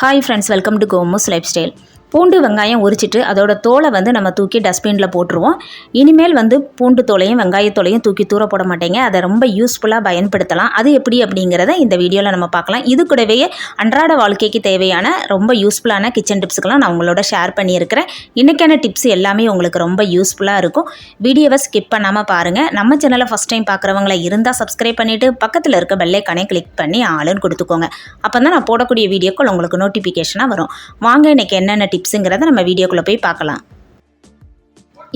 Hi friends welcome to கோமோஸ் life style பூண்டு வெங்காயம் உரிச்சிட்டு அதோட தோலை வந்து நம்ம தூக்கி டஸ்ட்பினில் போட்டுருவோம். இனிமேல் வந்து பூண்டு தோலையும் வெங்காயத்தோலையும் தூக்கி தூர போட மாட்டேங்க. அதை ரொம்ப யூஸ்ஃபுல்லாக பயன்படுத்தலாம். அது எப்படி அப்படிங்கிறத இந்த வீடியோவில் நம்ம பார்க்கலாம். இது கூடவே அன்றாட வாழ்க்கைக்கு தேவையான ரொம்ப யூஸ்ஃபுல்லான கிச்சன் டிப்ஸுக்கெல்லாம் நான் உங்களோட ஷேர் பண்ணியிருக்கிறேன். இன்றைக்கான டிப்ஸ் எல்லாமே உங்களுக்கு ரொம்ப யூஸ்ஃபுல்லாக இருக்கும். வீடியோவை ஸ்கிப் பண்ணாமல் பாருங்கள் நம்ம சேனலை ஃபஸ்ட் டைம் பார்க்குறவங்கள இருந்தால் சப்ஸ்கிரைப் பண்ணிவிட்டு பக்கத்தில் இருக்க பெல்லைக்கானே கிளிக் பண்ணி ஆளுன்னு கொடுத்துக்கோங்க. அப்போ தான் நான் போடக்கூடிய வீடியோக்கள் உங்களுக்கு நோட்டிஃபிகேஷனாக வரும். வாங்க இன்னைக்கு என்னென்ன டிப்ஸுங்கிறத நம்ம வீடியோக்குள்ளே போய் பார்க்கலாம்.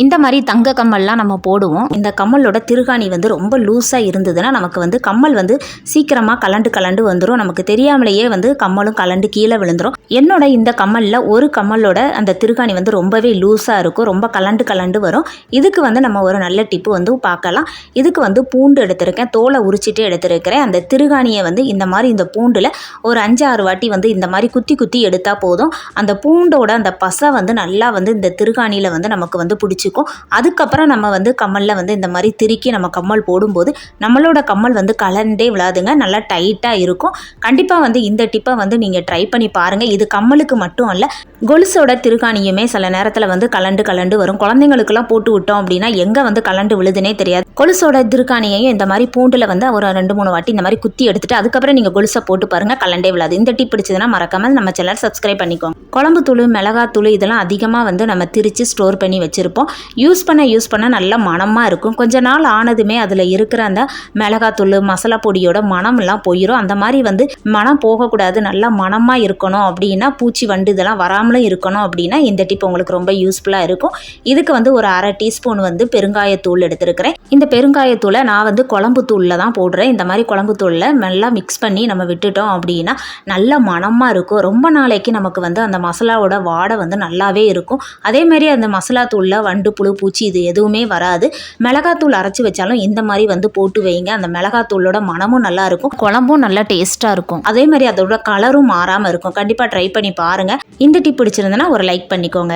இந்த மாதிரி தங்க கம்மல்லாம் நம்ம போடுவோம். இந்த கம்மலோட திருகாணி வந்து ரொம்ப லூஸாக இருந்ததுன்னா நமக்கு வந்து கம்மல் வந்து சீக்கிரமாக கலண்டு கலண்டு வந்துடும் நமக்கு தெரியாமலேயே வந்து கம்மலும் கலண்டு கீழே விழுந்துரும். என்னோட இந்த கம்மலில் ஒரு கம்மலோட அந்த திருகாணி வந்து ரொம்பவே லூஸாக இருக்கும். ரொம்ப கலண்டு கலண்டு வரும். இதுக்கு வந்து நம்ம ஒரு நல்ல டிப்பு வந்து பார்க்கலாம். இதுக்கு வந்து பூண்டு எடுத்திருக்கேன். தோலை உரிச்சிட்டு எடுத்திருக்கிறேன். அந்த திருகாணியை வந்து இந்த மாதிரி இந்த பூண்டில் ஒரு அஞ்சு ஆறு வாட்டி வந்து இந்த மாதிரி குத்தி குத்தி எடுத்தால் போதும். அந்த பூண்டோட அந்த பசை வந்து நல்லா வந்து இந்த திருகாணியில் வந்து நமக்கு வந்து பிடிச்சிக்கும் அதுக்கப்புறம் நம்ம வந்து கம்மலில் வந்து இந்த மாதிரி திருக்கி நம்ம கம்மல் போடும்போது நம்மளோட கம்மல் வந்து கலண்டே விழாதுங்க. நல்லா டைட்டாக இருக்கும். கண்டிப்பாக வந்து இந்த டிப்பை வந்து நீங்கள் ட்ரை பண்ணி பாருங்கள் இது கம்மலுக்கு மட்டும் அல்ல கொலுசோட திருகாணியுமே சில நேரத்தில் வந்து கலண்டு கலண்டு வரும். குழந்தைங்களுக்குலாம் போட்டு விட்டோம் அப்படின்னா எங்கே வந்து கலண்டு விழுதுனே தெரியாது. கொலுசோட திருகாணியையும் இந்த மாதிரி பூண்டில் வந்து ஒரு ரெண்டு மூணு வாட்டி இந்த மாதிரி குத்தி எடுத்துட்டு அதுக்கப்புறம் நீங்கள் கொலுசை போட்டு பாருங்கள் கலண்டே விழாது. இந்த டிப் பிடிச்சதுன்னா மறக்காமல் நம்ம சேனல் சப்ஸ்கிரைப் பண்ணிக்கோங்க. குழம்பு தூள் மிளகாத்தூள் இதெல்லாம் அதிகமாக வந்து நம்ம திரித்து ஸ்டோர் பண்ணி வச்சுருப்போம். யூஸ் பண்ண யூஸ் பண்ண நல்ல மணமாக இருக்கும். கொஞ்ச நாள் ஆனதுமே அதில் இருக்கிற அந்த மிளகாத்தூள் மசாலா பொடியோட மனம்லாம் போயிடும் அந்த மாதிரி வந்து மனம் போகக்கூடாது. நல்லா மணமாக இருக்கணும் அப்படின்னா பூச்சி வண்டு இதெல்லாம் வராமலும் இருக்கணும் அப்படின்னா இந்த டிப் உங்களுக்கு ரொம்ப யூஸ்ஃபுல்லாக இருக்கும். இதுக்கு வந்து ஒரு அரை டீஸ்பூன் வந்து பெருங்காயத்தூள் எடுத்திருக்கிறேன். இந்த பெருங்காயத்தூளை நான் வந்து குழம்பு தூளில் தான் போடுறேன். இந்த மாதிரி குழம்பு தூளில் நல்லா மிக்ஸ் பண்ணி நம்ம விட்டுட்டோம் அப்படின்னா நல்ல மணமாக இருக்கும். ரொம்ப நாளைக்கு நமக்கு வந்து அந்த மசாலாவோட வாடை வந்து நல்லாவே இருக்கும். அதேமாரி அந்த மசாலா தூளில் வண்டு புழு பூச்சி இது எதுவுமே வராது. மிளகாத்தூள் அரைச்சி வச்சாலும் இந்த மாதிரி வந்து போட்டு வைங்க. அந்த மிளகாத்தூளோட மனமும் நல்லா இருக்கும். குழம்பும் நல்லா டேஸ்ட்டாக இருக்கும். அதே மாதிரி அதோட கலரும் மாறாமல் இருக்கும். கண்டிப்பாக ட்ரை பண்ணி பாருங்கள் இந்த டிப் பிடிச்சிருந்தனா ஒரு லைக் பண்ணிக்கோங்க.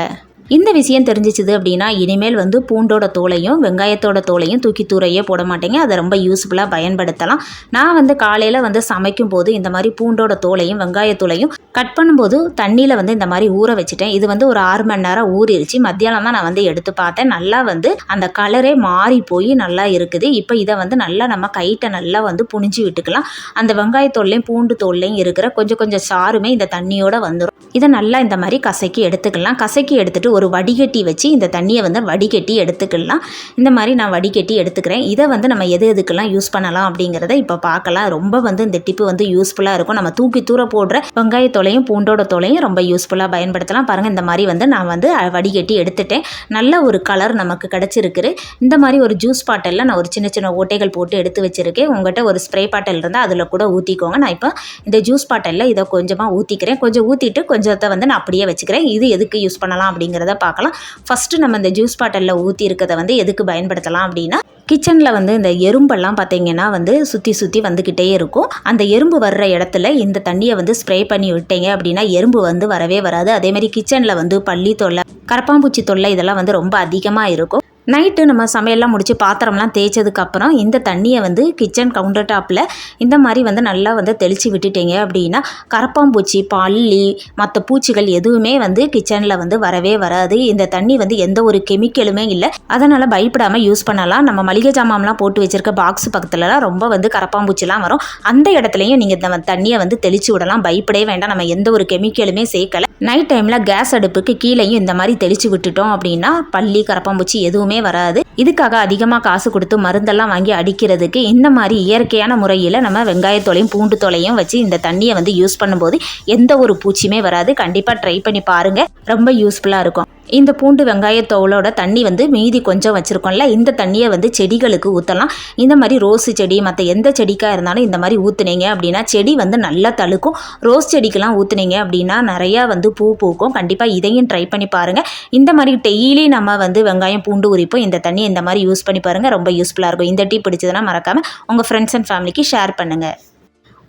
இந்த விஷயம் தெரிஞ்சிச்சுது அப்படின்னா இனிமேல் வந்து பூண்டோட தோலையும் வெங்காயத்தோட தோலையும் தூக்கி தூரையே போட மாட்டேங்க. அதை ரொம்ப யூஸ்ஃபுல்லாக பயன்படுத்தலாம். நான் வந்து காலையில் வந்து சமைக்கும் போது இந்த மாதிரி பூண்டோட தோலையும் வெங்காயத்தோலையும் கட் பண்ணும்போது தண்ணியில் வந்து இந்த மாதிரி ஊற வச்சுட்டேன். இது வந்து ஒரு ஆறு மணி நேரம் ஊறிடுச்சு மத்தியானம் தான் நான் வந்து எடுத்து பார்த்தேன். நல்லா வந்து அந்த கலரே மாறி போய் நல்லா இருக்குது. இப்போ இதை வந்து நல்லா நம்ம கைட்டை நல்லா வந்து புனிஞ்சு விட்டுக்கலாம். அந்த வெங்காயத்தோல்லையும் பூண்டு தோல்லையும் இருக்கிற கொஞ்சம் கொஞ்சம் சாருமே இந்த தண்ணியோட வந்துடும் இதை நல்லா இந்த மாதிரி கசக்கி எடுத்துக்கலாம். கசக்கி எடுத்துகிட்டு ஒரு வடிகட்டி வச்சு இந்த தண்ணியை வந்து வடிகட்டி எடுத்துக்கலாம். இந்த மாதிரி நான் வடிகட்டி எடுத்துக்கிறேன். இதை வந்து நம்ம எது எதுக்கெல்லாம் யூஸ் பண்ணலாம் அப்படிங்கிறத இப்போ பார்க்கலாம். ரொம்ப வந்து இந்த டிப்பு வந்து யூஸ்ஃபுல்லாக இருக்கும். நம்ம தூக்கி தூர போடுற வெங்காயத்தோலையும் பூண்டோட தோலையும் ரொம்ப யூஸ்ஃபுல்லாக பயன்படுத்தலாம். பாருங்கள் இந்த மாதிரி வந்து நான் வந்து வடிகட்டி எடுத்துட்டேன். நல்ல ஒரு கலர் நமக்கு கிடச்சிருக்குது. இந்த மாதிரி ஒரு ஜூஸ் பாட்டிலில் நான் ஒரு சின்ன சின்ன ஓட்டைகள் போட்டு எடுத்து வச்சுருக்கேன். உங்கள்கிட்ட ஒரு ஸ்ப்ரே பாட்டில் இருந்தால் அதில் கூட ஊற்றிக்கோங்க நான் இப்போ இந்த ஜூஸ் பாட்டிலில் இதை கொஞ்சமாக ஊற்றிக்கிறேன் கொஞ்சம் ஊற்றிட்டு கொஞ்சத்தை வந்து நான் அப்படியே வச்சுக்கிறேன். இது எதுக்கு யூஸ் பண்ணலாம் அப்படிங்கிறத பார்க்கலாம். ஃபஸ்ட்டு நம்ம இந்த ஜூஸ் பாட்டிலில் ஊற்றி இருக்கிறத வந்து எதுக்கு பயன்படுத்தலாம் அப்படின்னா கிச்சனில் வந்து இந்த எறும்பெல்லாம் பார்த்தீங்கன்னா வந்து சுற்றி சுற்றி வந்துக்கிட்டே இருக்கும். அந்த எறும்பு வர்ற இடத்துல இந்த தண்ணியை வந்து ஸ்ப்ரே பண்ணி விட்டீங்க அப்படின்னா எறும்பு வந்து வரவே வராது. அதே மாதிரி கிச்சனில் வந்து பள்ளி தொல்லை கரப்பாம்பூச்சி தொல்லை இதெல்லாம் வந்து ரொம்ப அதிகமாக இருக்கும். நைட்டு நம்ம சமையல்லாம் முடித்து பாத்திரம்லாம் தேய்ச்சதுக்கப்புறம் இந்த தண்ணியை வந்து கிச்சன் கவுண்டர் டாப்பில் இந்த மாதிரி வந்து நல்லா வந்து தெளித்து விட்டுட்டீங்க அப்படின்னா கரப்பாம்பூச்சி பல்லி மற்ற பூச்சிகள் எதுவுமே வந்து கிச்சனில் வந்து வரவே வராது. இந்த தண்ணி வந்து எந்த ஒரு கெமிக்கலுமே இல்லை. அதனால் பயப்படாமல் யூஸ் பண்ணலாம். நம்ம மளிகை ஜாமான்லாம் போட்டு வச்சுருக்க பாக்ஸ் பக்கத்துலலாம் ரொம்ப வந்து கரப்பாம்பூச்சிலாம் வரும். அந்த இடத்துலையும் நீங்கள் இந்த தண்ணியை வந்து தெளித்து விடலாம். பயப்படவே வேண்டாம். நம்ம எந்த ஒரு கெமிக்கலுமே சேர்க்கலை. நைட் டைமில் கேஸ் அடுப்புக்கு கீழேயும் இந்த மாதிரி தெளித்து விட்டுட்டோம் அப்படின்னா பள்ளி கரப்பாம்பூச்சி எதுவுமே வராது. இதுக்காக அதிகமாக காசு கொடுத்து மருந்தெல்லாம் வாங்கி அடிக்கிறதுக்கு இந்த மாதிரி இயற்கையான முறையில் நம்ம வெங்காயத்தோலையும் பூண்டு தோலையும் வச்சு இந்த தண்ணியை வந்து யூஸ் பண்ணும்போது எந்த ஒரு பூச்சியுமே வராது. கண்டிப்பாக ட்ரை பண்ணி பாருங்கள் ரொம்ப யூஸ்ஃபுல்லாக இருக்கும். இந்த பூண்டு வெங்காயத்தோலோட தண்ணி வந்து மீதி கொஞ்சம் வச்சுருக்கோம்ல இந்த தண்ணியை வந்து செடிகளுக்கு ஊற்றலாம் இந்த மாதிரி ரோஸு செடி மற்ற எந்த செடிக்காக இருந்தாலும் இந்த மாதிரி ஊற்றுனீங்க அப்படின்னா செடி வந்து நல்லா தழுக்கும். ரோஸ் செடிக்கெலாம் ஊற்றுனீங்க அப்படின்னா நிறையா வந்து பூ பூக்கும். கண்டிப்பாக இதையும் ட்ரை பண்ணி பாருங்கள் இந்த மாதிரி டெய்லி நம்ம வந்து வெங்காயம் பூண்டு உரிப்போம். இந்த தண்ணி இந்த மாதிரி யூஸ் பண்ணி பாருங்கள் ரொம்ப யூஸ்ஃபுல்லாக இருக்கும். இந்த டீ பிடிச்சதுன்னா மறக்காமல் உங்கள் ஃப்ரெண்ட்ஸ் அண்ட் ஃபேமிலிக்கு ஷேர் பண்ணுங்கள்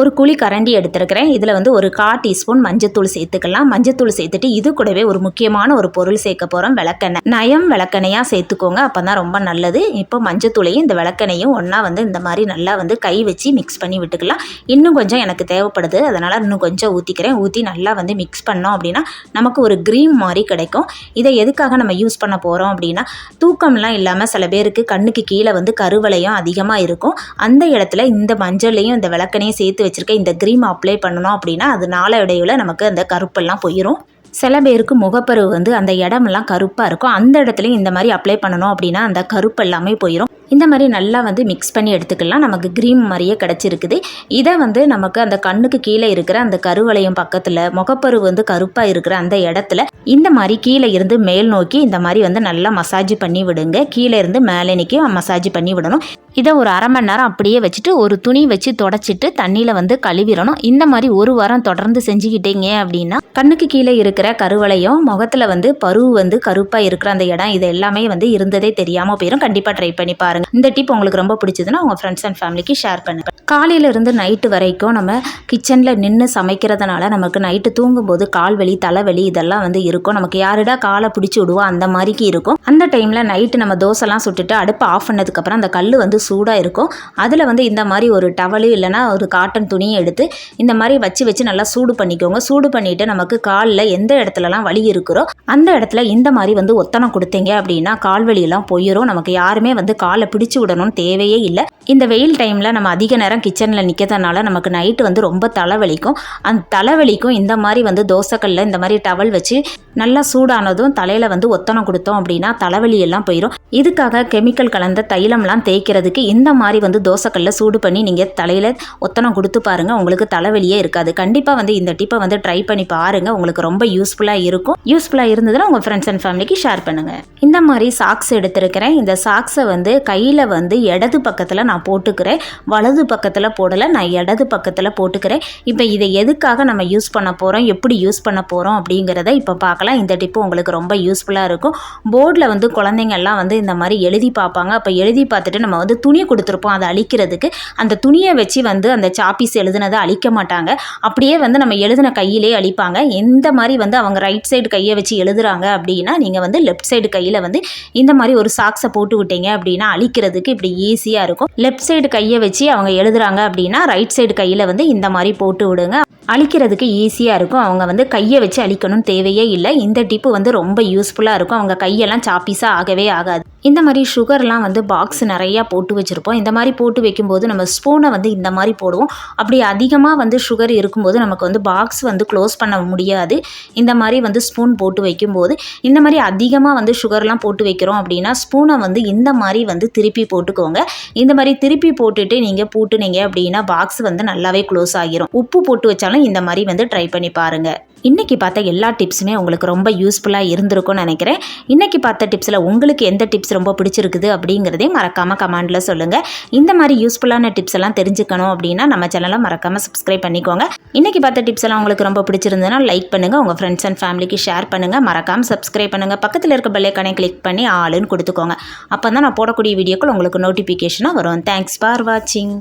ஒரு குழி கரண்டி எடுத்துருக்கிறேன். இதில் வந்து ஒரு கா டீஸ்பூன் மஞ்சத்தூள் சேர்த்துக்கலாம். மஞ்சத்தூள் சேர்த்துட்டு இது கூடவே ஒரு முக்கியமான ஒரு பொருள் சேர்க்க போகிறோம் விளக்கெண்ணெய். நயம் விளக்கெண்ணையாக சேர்த்துக்கோங்க. அப்போ தான் ரொம்ப நல்லது. இப்போ மஞ்சத்தூளையும் இந்த விளக்கெண்ணையும் ஒன்றா வந்து இந்த மாதிரி நல்லா வந்து கை வச்சு மிக்ஸ் பண்ணி விட்டுக்கலாம். இன்னும் கொஞ்சம் எனக்கு தேவைப்படுது. அதனால் இன்னும் கொஞ்சம் ஊற்றிக்கிறேன் ஊற்றி நல்லா வந்து மிக்ஸ் பண்ணோம் அப்படின்னா நமக்கு ஒரு க்ரீம் மாதிரி கிடைக்கும். இதை எதுக்காக நம்ம யூஸ் பண்ண போகிறோம் அப்படின்னா தூக்கம்லாம் இல்லாமல் சில பேருக்கு கண்ணுக்கு கீழே வந்து கருவளையம் அதிகமாக இருக்கும். அந்த இடத்துல இந்த மஞ்சளையும் இந்த விளக்கனையும் சேர்த்து வச்சுருக்க இந்த க்ரீம் அப்ளை பண்ணணும் அப்படின்னா அது நாளடைவில் நமக்கு அந்த கருப்பெல்லாம் போயிடும் சில பேருக்கு முகப்பருவு வந்து அந்த இடமெல்லாம் கருப்பாக இருக்கும். அந்த இடத்துலையும் இந்த மாதிரி அப்ளை பண்ணணும் அப்படின்னா அந்த கருப்பு எல்லாமே போயிடும் இந்த மாதிரி நல்லா வந்து மிக்ஸ் பண்ணி எடுத்துக்கலாம். நமக்கு க்ரீம் மாதிரியே கிடச்சிருக்குது. இதை வந்து நமக்கு அந்த கண்ணுக்கு கீழே இருக்கிற அந்த கருவளையம் பக்கத்தில் முகப்பருவு வந்து கருப்பாக இருக்கிற அந்த இடத்துல இந்த மாதிரி கீழே இருந்து மேல் நோக்கி இந்த மாதிரி வந்து நல்லா மசாஜ் பண்ணி விடுங்க. கீழே இருந்து மேலே நிற்கி மசாஜ் பண்ணி விடணும். இதை ஒரு அரை மணி நேரம் அப்படியே வச்சுட்டு ஒரு துணி வச்சு தொடச்சிட்டு தண்ணியில் வந்து கழுவிடணும். இந்த மாதிரி ஒரு வாரம் தொடர்ந்து செஞ்சுக்கிட்டீங்க அப்படின்னா கண்ணுக்கு கீழே இருக்கிற கருவளையும் முகத்தில் வந்து பருவு வந்து கருப்பாக இருக்கிற அந்த இடம் இது எல்லாமே வந்து இருந்ததே தெரியாமல் போயிடும் கண்டிப்பாக ட்ரை பண்ணி பாருங்க. இந்த டிப் உங்களுக்கு ரொம்ப பிடிச்சதுன்னா உங்கள் ஃப்ரெண்ட்ஸ் அண்ட் ஃபேமிலிக்கு ஷேர் பண்ணுங்கள் காலையிலேருந்து நைட்டு வரைக்கும் நம்ம கிச்சனில் நின்று சமைக்கிறதுனால நமக்கு நைட்டு தூங்கும்போது கால் வலி தலைவலி இதெல்லாம் வந்து இருக்கும். நமக்கு யாருடா காலை பிடிச்சி விடுவோம் அந்த மாதிரிக்கு இருக்கும். அந்த டைமில் நைட்டு நம்ம தோசைலாம் சுட்டுட்டு அடுப்பு ஆஃப் பண்ணதுக்கப்புறம் அந்த கல் வந்து சூடாக இருக்கும். அதில் வந்து இந்த மாதிரி ஒரு டவலு இல்லைன்னா ஒரு காட்டன் துணியை எடுத்து இந்த மாதிரி வச்சு வச்சு நல்லா சூடு பண்ணிக்கோங்க. சூடு பண்ணிவிட்டு நமக்கு காலில் எந்த இடத்துலலாம் வலி இருக்கிறோ அந்த இடத்துல இந்த மாதிரி வந்து ஒத்தனம் கொடுத்தீங்க அப்படின்னா கால் வலியெல்லாம் போயிடும் நமக்கு யாருமே வந்து காலை பிடிச்சி விடணும்னு தேவையே இல்லை. இந்த வெயில் டைமில் நம்ம அதிக நேரம் கிச்சனில் நிற்கிறதுனால நமக்கு நைட்டு வந்து ரொம்ப தலைவலிக்கும். அந்த தலைவலிக்கும் இந்த மாதிரி வந்து தோசைக்கல்ல இந்த மாதிரி டவல் வச்சு நல்லா சூடானதும் தலையில் வந்து ஒத்தனம் கொடுத்தோம் அப்படின்னா தலைவலி எல்லாம் போயிடும் இதுக்காக கெமிக்கல் கலந்த தைலம்லாம் தேய்க்கிறது தேய்க்கிறதுக்கு இந்த மாதிரி வந்து தோசைக்கல்ல சூடு பண்ணி நீங்கள் தலையில் ஒத்தனம் கொடுத்து பாருங்கள் உங்களுக்கு தலைவலியே இருக்காது. கண்டிப்பாக வந்து இந்த டிப்பை வந்து ட்ரை பண்ணி பாருங்கள் உங்களுக்கு ரொம்ப யூஸ்ஃபுல்லாக இருக்கும். யூஸ்ஃபுல்லாக இருந்ததுன்னா உங்கள் ஃப்ரெண்ட்ஸ் அண்ட் ஃபேமிலிக்கு ஷேர் பண்ணுங்கள் இந்த மாதிரி சாக்ஸ் எடுத்திருக்கிறேன். இந்த சாக்ஸை வந்து கையில் வந்து இடது பக்கத்தில் நான் போட்டுக்கிறேன். வலது பக்கத்தில் போடலை நான் இடது பக்கத்தில் போட்டுக்கிறேன். இப்போ இதை எதுக்காக நம்ம யூஸ் பண்ண போகிறோம் எப்படி யூஸ் பண்ண போகிறோம் அப்படிங்கிறத இப்போ பார்க்கலாம். இந்த டிப்பு உங்களுக்கு ரொம்ப யூஸ்ஃபுல்லாக இருக்கும். போர்டில் வந்து குழந்தைங்கள்லாம் வந்து இந்த மாதிரி எழுதி பார்ப்பாங்க. அப்போ எழுதி பார்த்துட்டு நம்ம வந்து துணி கொடுத்துருப்போம். அதை அழிக்கிறதுக்கு அந்த துணியை வச்சு வந்து அந்த சாப்பீஸ் எழுதுனதை அழிக்க மாட்டாங்க. அப்படியே வந்து நம்ம எழுதின கையிலே அழிப்பாங்க. எந்த மாதிரி வந்து அவங்க ரைட் சைடு கையை வச்சு எழுதுறாங்க அப்படின்னா நீங்கள் வந்து லெஃப்ட் சைடு கையில் வந்து இந்த மாதிரி ஒரு சாக்ஸை போட்டு விட்டீங்க அப்படின்னா அழிக்கிறதுக்கு இப்படி ஈஸியாக இருக்கும். லெஃப்ட் சைடு கையை வச்சு அவங்க எழுதுறாங்க அப்படின்னா ரைட் சைடு கையில் வந்து இந்த மாதிரி போட்டு விடுங்க. அழிக்கிறதுக்கு ஈஸியாக இருக்கும். அவங்க வந்து கையை வச்சு அழிக்கணும் தேவையே இல்லை. இந்த டிப்பு வந்து ரொம்ப யூஸ்ஃபுல்லாக இருக்கும். அவங்க கையெல்லாம் சாப்பீஸாக ஆகவே ஆகாது. இந்த மாதிரி சுகர்லாம் வந்து பாக்ஸ் நிறையா போட்டு வச்சுருப்போம். இந்த மாதிரி போட்டு வைக்கும்போது நம்ம ஸ்பூனை வந்து இந்த மாதிரி போடுவோம். அப்படி அதிகமாக வந்து சுகர் இருக்கும்போது நமக்கு வந்து பாக்ஸ் வந்து க்ளோஸ் பண்ண முடியாது. இந்த மாதிரி வந்து ஸ்பூன் போட்டு வைக்கும்போது இந்த மாதிரி அதிகமாக வந்து சுகர்லாம் போட்டு வைக்கிறோம் அப்படின்னா ஸ்பூனை வந்து இந்த மாதிரி வந்து திருப்பி போட்டுக்கோங்க. இந்த மாதிரி திருப்பி போட்டுட்டு நீங்கள் பூட்டுனீங்க அப்படின்னா பாக்ஸ் வந்து நல்லாவே க்ளோஸ் ஆகிரும். உப்பு போட்டு வச்சாலும் இந்த மாதிரி வந்து ட்ரை பண்ணி பாருங்கள் இன்றைக்கி பார்த்த எல்லா டிப்ஸுமே உங்களுக்கு ரொம்ப யூஸ்ஃபுல்லாக இருந்திருக்கும்னு நினைக்கிறேன். இன்றைக்கி பார்த்த டிப்ஸில் உங்களுக்கு எந்த டிப்ஸ் ரொம்ப பிடிச்சிருக்குது அப்படிங்கிறதையும் மறக்காமல் கமெண்டில் சொல்லுங்கள் இந்த மாதிரி யூஸ்ஃபுல்லான டிப்ஸ் எல்லாம் தெரிஞ்சுக்கணும் அப்படின்னா நம்ம சேனலை மறக்காமல் சப்ஸ்கிரைப் பண்ணிக்கோங்க. இன்றைக்கி பார்த்த டிப்ஸ் எல்லாம் உங்களுக்கு ரொம்ப பிடிச்சிருந்ததுன்னா லைக் பண்ணுங்கள் உங்கள் ஃப்ரெண்ட்ஸ் அண்ட் ஃபேமிலிக்கு ஷேர் பண்ணுங்கள் மறக்காமல் சப்ஸ்கிரைப் பண்ணுங்கள் பக்கத்தில் இருக்க பெல்லைக்கானே கிளிக் பண்ணி ஆளுன்னு கொடுத்துக்கோங்க. அப்போ தான் நான் போடக்கூடிய வீடியோக்கள் உங்களுக்கு நோட்டிஃபிகேஷனாக வரும். தேங்க்ஸ் ஃபார் வாட்சிங்